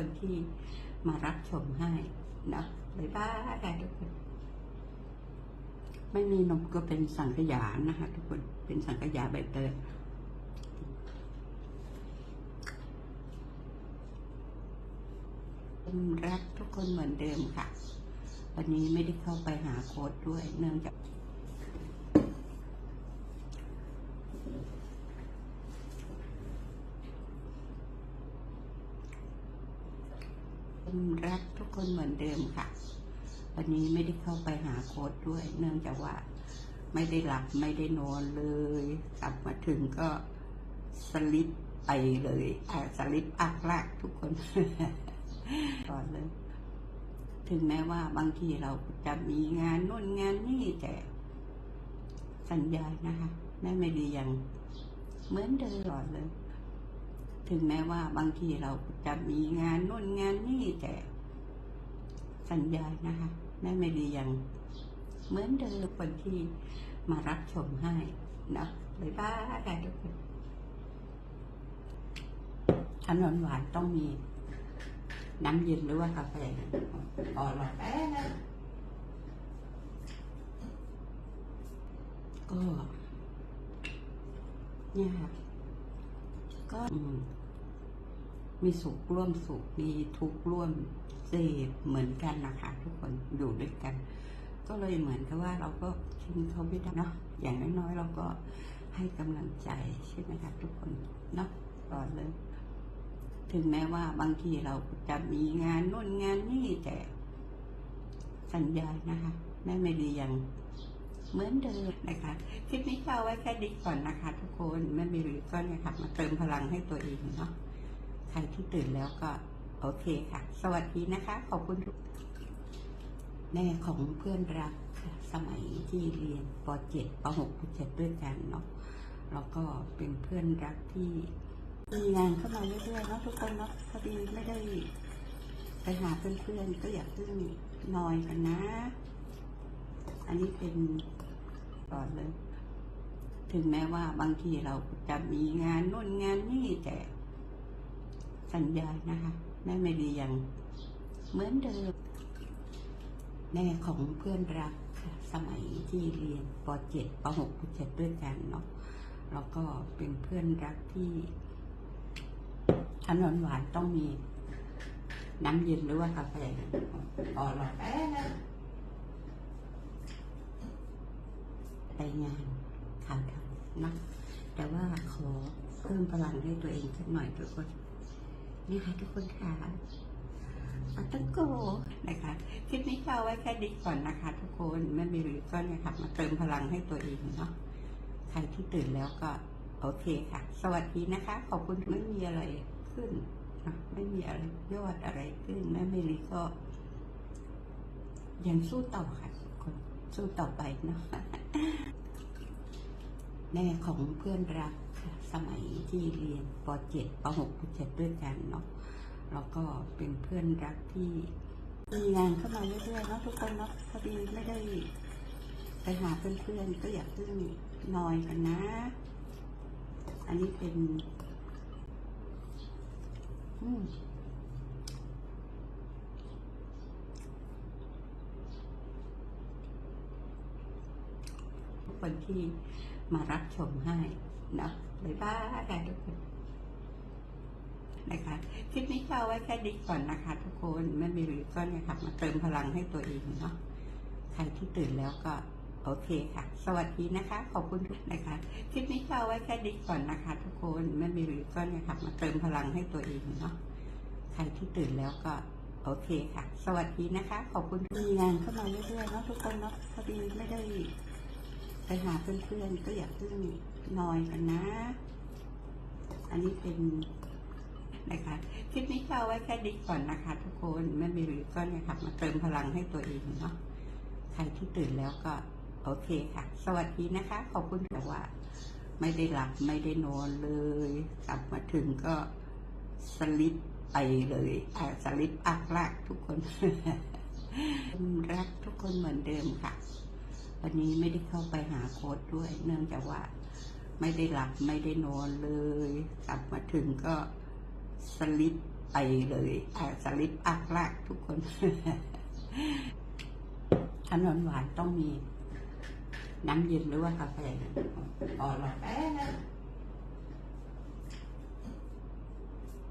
คนที่มารับชมให้นะบ๊ายบายทุกคน ไม่มีนมก็เป็นสังขยานะคะทุกคน เป็นสังขยาใบเตยรักทุกคนเหมือนเดิมค่ะ วันนี้ไม่ได้เข้าไปหาโค้ดด้วยเนื่องจาก รักทุกคนเหมือนเดิมค่ะ วันนี้ไม่ได้เข้าไปหาโค้ดด้วย เนื่องจากว่าไม่ได้หลับไม่ได้นอนเลย กลับมาถึงก็สลิปไปเลยสลิปอักลากทุกคนก่อนเลยถึงแม้ว่าบางทีเราจะมีงานนู่นงานนี่แต่สัญญานะคะแม่ไม่ดียังเหมือนเดิมก่อนเลย ถึงแม้ว่าบางทีเราจะมีงานนู่นงานนี่แต่ สัญญานะคะ แม่ไม่ดียังเหมือนเดิมคนที่มารับชมให้นะบ๊ายบายทุกคนขนมหวานต้องมีน้ำเย็นหรือว่ากาแฟอ่อนหรอแป๊บก็เนี่ยค่ะก็มีสุขร่วมสุขมีทุกข์ร่วม สพเหมือนกันนะคะทุกคนอยู่ด้วยกัน ก็เลยเหมือนกับว่าเราก็ทิ้งเขาไม่ได้เนาะอย่างน้อยๆเราก็ให้กำลังใจใช่ไหมคะทุกคนเนาะก่อนเลย ถึงแม้ว่าบางทีเราจะมีงานนู่นงานนี่แต่สัญญานะคะแม่ไม่ดียังเหมือนเดิมนะคะคลิปนี้ก็เอาไว้แค่นี้ก่อนนะคะ ทุกคนแม่ไม่รีก็เนี่ยค่ะมาเติมพลังให้ตัวเองเนาะใครที่ตื่นแล้วก็ โอเคค่ะ สวัสดีนะคะ ขอบคุณทุกแม่ของเพื่อนรักค่ะสมัยที่เรียนป .7 ป .6 ป .7 ด้วยกันเนาะแล้วก็เป็นเพื่อนรักที่มีงานเข้ามาเรื่อยๆเนาะทุกคนเนาะพอดีไม่ได้ไปหาเพื่อนๆก็อยากพึ่งนอยกันนะ อันนี้เป็นก่อนเลย ถึงแม้ว่าบางทีเราจะมีงานนู่นงานนี่แต่สัญญานะคะ แม่ไม่ดียังเหมือนเดิม แม่ของเพื่อนรักค่ะสมัยที่เรียนป .7 ป .6 ป .7 ด้วยกันเนาะแล้วก็เป็นเพื่อนรักที่ขนมหวานต้องมีน้ำเย็นหรือว่ากาแฟอ่อหรอแป๊บไปงานข่าวทำนะแต่ว่าขอเพิ่มพลังให้ตัวเองสักหน่อยทุกคน นี่ค่ะทุกคนค่ะปัตตงโกนะคะคลิปนี้เอาไว้แค่นี้ก่อนนะคะ ทุกคนแม่มีรีก็เนี่ยค่ะมาเติมพลังให้ตัวเองเนาะใครที่ตื่นแล้วก็โอเคค่ะ สวัสดีนะคะ ขอบคุณไม่มีอะไรขึ้นนะไม่มีอะไรยอดอะไรขึ้นแม่เมลีก็ยังสู้ต่อค่ะทุกคนสู้ต่อไปเนาะแม่ของเพื่อนรัก ค่ะสมัยที่เรียนป .7 ป .6 ป .7 ด้วยกันเนาะแล้วก็เป็นเพื่อนรักที่มีงานเข้ามาเรื่อยๆเนาะทุกคนเนาะพอดีไม่ได้ไปหาเพื่อนๆก็อยากพึ่งนอยกันนะ อันนี้เป็น อืมคนที่มารับชมให้ นะบ๊ายบายทุกคนนะคะคลิปนี้ก็เอาไว้แค่นี้ก่อนนะคะ ทุกคนแม่มีรีก็เนี่ยค่ะมาเติมพลังให้ตัวเองเนาะใครที่ตื่นแล้วก็โอเคค่ะ สวัสดีนะคะ ขอบคุณทุกนะคะคลิปนี้ก็เอาไว้แค่นี้ก่อนนะคะ ทุกคนแม่มีรีก็เนี่ยค่ะมาเติมพลังให้ตัวเองเนาะใครที่ตื่นแล้วก็โอเคค่ะ สวัสดีนะคะ ขอบคุณมีงานเข้ามาเรื่อยๆเนาะทุกคนเนาะพอดีไม่ได้ไปหาเพื่อนๆก็อยากเพึ่ง นอยกันนะ อันนี้เป็นนะคะคลิปนี้เอาไว้แค่นี้ก่อนนะคะ ทุกคนแม่มีรีก็เนี่ยค่ะมาเติมพลังให้ตัวเองเนาะใครที่ตื่นแล้วก็โอเคค่ะ สวัสดีนะคะ ขอบคุณแต่ว่า ไม่ได้หลับไม่ได้นอนเลย กลับมาถึงก็สลิปไปเลยอ่าสลิปอักลากทุกคนรักทุกคนเหมือนเดิมค่ะ วันนี้ไม่ได้เข้าไปหาโค้ดด้วย เนื่องจากว่า ไม่ได้หลับไม่ได้นอนเลย กลับมาถึงก็สลิปไปเลยอ่าสลิปอักลากทุกคนขนมหวานต้องมี น้ำเย็นหรือว่ากาแฟอ๋อหรอแป๊บนะ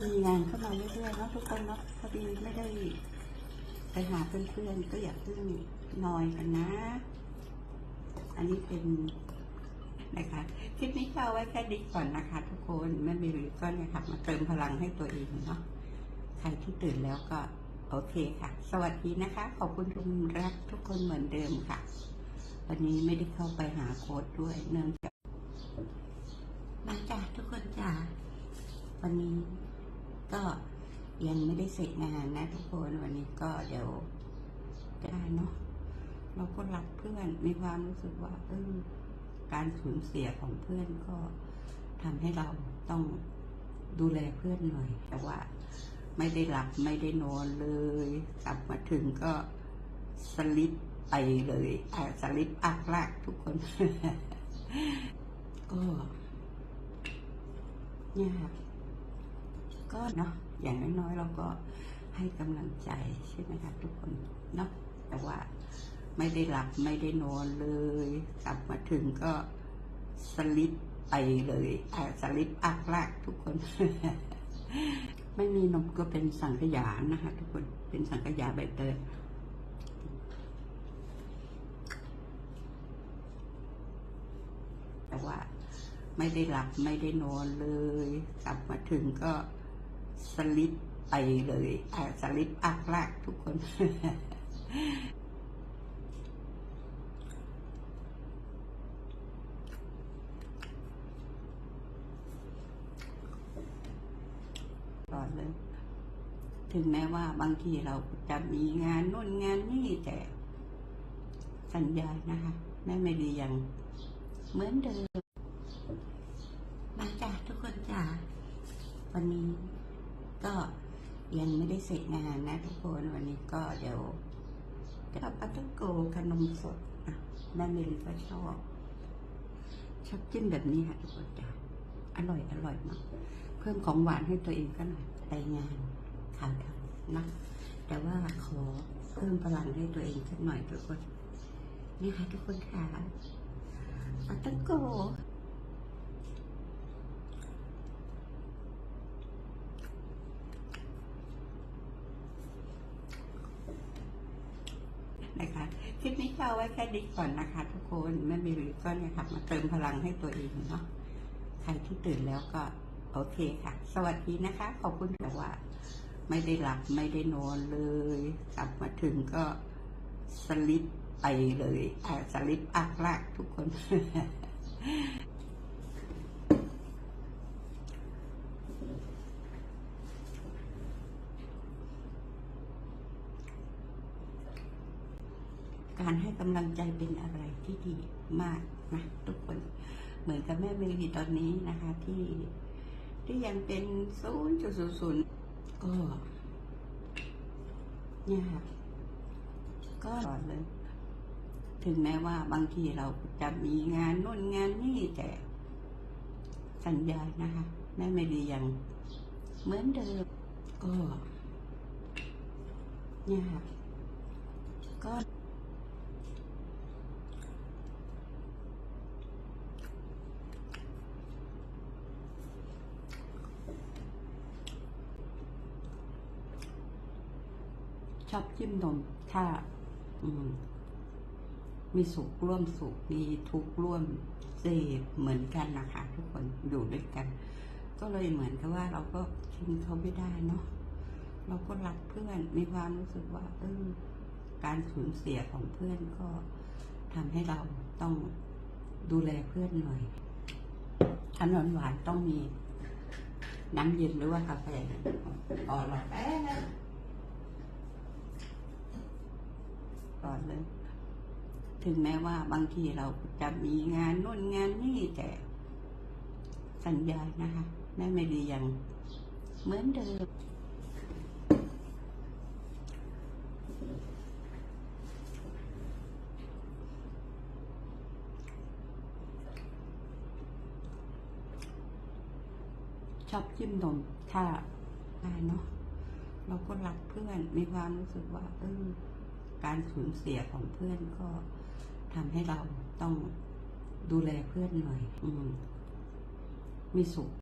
มีงานเข้ามาเรื่อยๆเนาะทุกคนเนาะพอดีไม่ได้ไปหาเพื่อนๆก็อยากเพิ่งนอยกันนะ อันนี้เป็น นะคะคลิปนี้เอาไว้แค่นี้ก่อนนะคะ ทุกคนแม่เมรีก็เนี่ยค่ะมาเติมพลังให้ตัวเองเนาะใครที่ตื่นแล้วก็โอเคค่ะ สวัสดีนะคะ ขอบคุณทุกรักทุกคนเหมือนเดิมค่ะ วันนี้ไม่ได้เข้าไปหาโค้ดด้วยเนื่องจากมาจ้าทุกคนจ้าวันนี้ก็ยังไม่ได้เสร็จงานนะทุกคนวันนี้ก็เดี๋ยวจะได้เนาะเราก็รักเพื่อนมีความรู้สึกว่าเออ การสูญเสียของเพื่อนก็ทำให้เราต้องดูแลเพื่อนหน่อย แต่ว่าไม่ได้หลับไม่ได้นอนเลย กลับมาถึงก็สลิปไปเลยอาสลิปอักลากทุกคน ก็เนี่ยค่ะก็เนาะอย่างน้อยๆเราก็ให้กำลังใจใช่ไหมคะทุกคนเนาะแต่ว่า ไม่ได้หลับไม่ได้นอนเลย กลับมาถึงก็สลิปไปเลยอ่าสลิปอักลากทุกคน ไม่มีนมก็เป็นสังขยานะคะทุกคนเป็นสังขยาใบเตยแต่ว่าไม่ได้หลับไม่ได้นอนเลย กลับมาถึงก็สลิปไปเลยอ่าสลิปอักลากทุกคน ก่อนเลย ถึงแม้ว่าบางทีเราจะมีงานนู่นงานนี่แต่สัญญานะคะ แม่ไม่ดียังเหมือนเดิมมาจ้าทุกคนจ้าวันนี้ก็ยังไม่ได้เสร็จงานนะทุกคนวันนี้ก็เดี๋ยวจะเอาปาตังโกขนมสดอะแม่เมลีก็ชอบชอบกินแบบนี้ค่ะทุกคนจ้าอร่อยอร่อยมาก เพิ่มของหวานให้ตัวเองก็หน่อยไปงาน ข่าวทำนะแต่ว่าขอเพิ่มพลังให้ตัวเองสักหน่อยทุกคนนี่ค่ะทุกคนค่ะปาตังโกนะคะคลิปนี้เอาไว้แค่นี้ก่อนนะคะ ทุกคนแม่เมรีก็เนี่ยค่ะมาเติมพลังให้ตัวเองเนาะใครที่ตื่นแล้วก็ โอเคค่ะ สวัสดีนะคะ ขอบคุณแต่ว่า ไม่ได้หลับไม่ได้นอนเลย กลับมาถึงก็สลิปไปเลยอ่าสลิปอักลากทุกคน การให้กำลังใจเป็นอะไรที่ดีมากนะทุกคน เหมือนกับแม่เมลีตอนนี้นะคะที่ที่ยังเป็นศูนย์จุดศูนย์ ก็เนี่ยค่ะก็ตลอดเลย ถึงแม้ว่าบางทีเราจะมีงานนู่นงานนี่แต่สัญญานะคะ แม่ไม่ดียังเหมือนเดิมก็เนี่ยค่ะก็ ชอบจิ้มนมถ้า อืม มีสุขร่วมสุข มีทุกข์ร่วมเสพเหมือนกันนะคะทุกคนอยู่ด้วยกัน ก็เลยเหมือนกับว่าเราก็ทิ้งเขาไม่ได้เนาะเราก็รักเพื่อนมีความรู้สึกว่าเออการสูญเสียของเพื่อนก็ทำให้เราต้องดูแลเพื่อนหน่อยขนมหวานต้องมีน้ำเย็นหรือว่ากาแฟอ๋อหรอ ก่อนเลย ถึงแม้ว่าบางทีเราจะมีงานนู่นงานนี่แต่สัญญานะคะ แม่ไม่ดียังเหมือนเดิมชอบจิ้มนมถ้าได้เนาะเราก็รักเพื่อนมีความรู้สึกว่าเออ การสูญเสียของเพื่อนก็ทำให้เราต้องดูแลเพื่อนหน่อย อืม มีสุข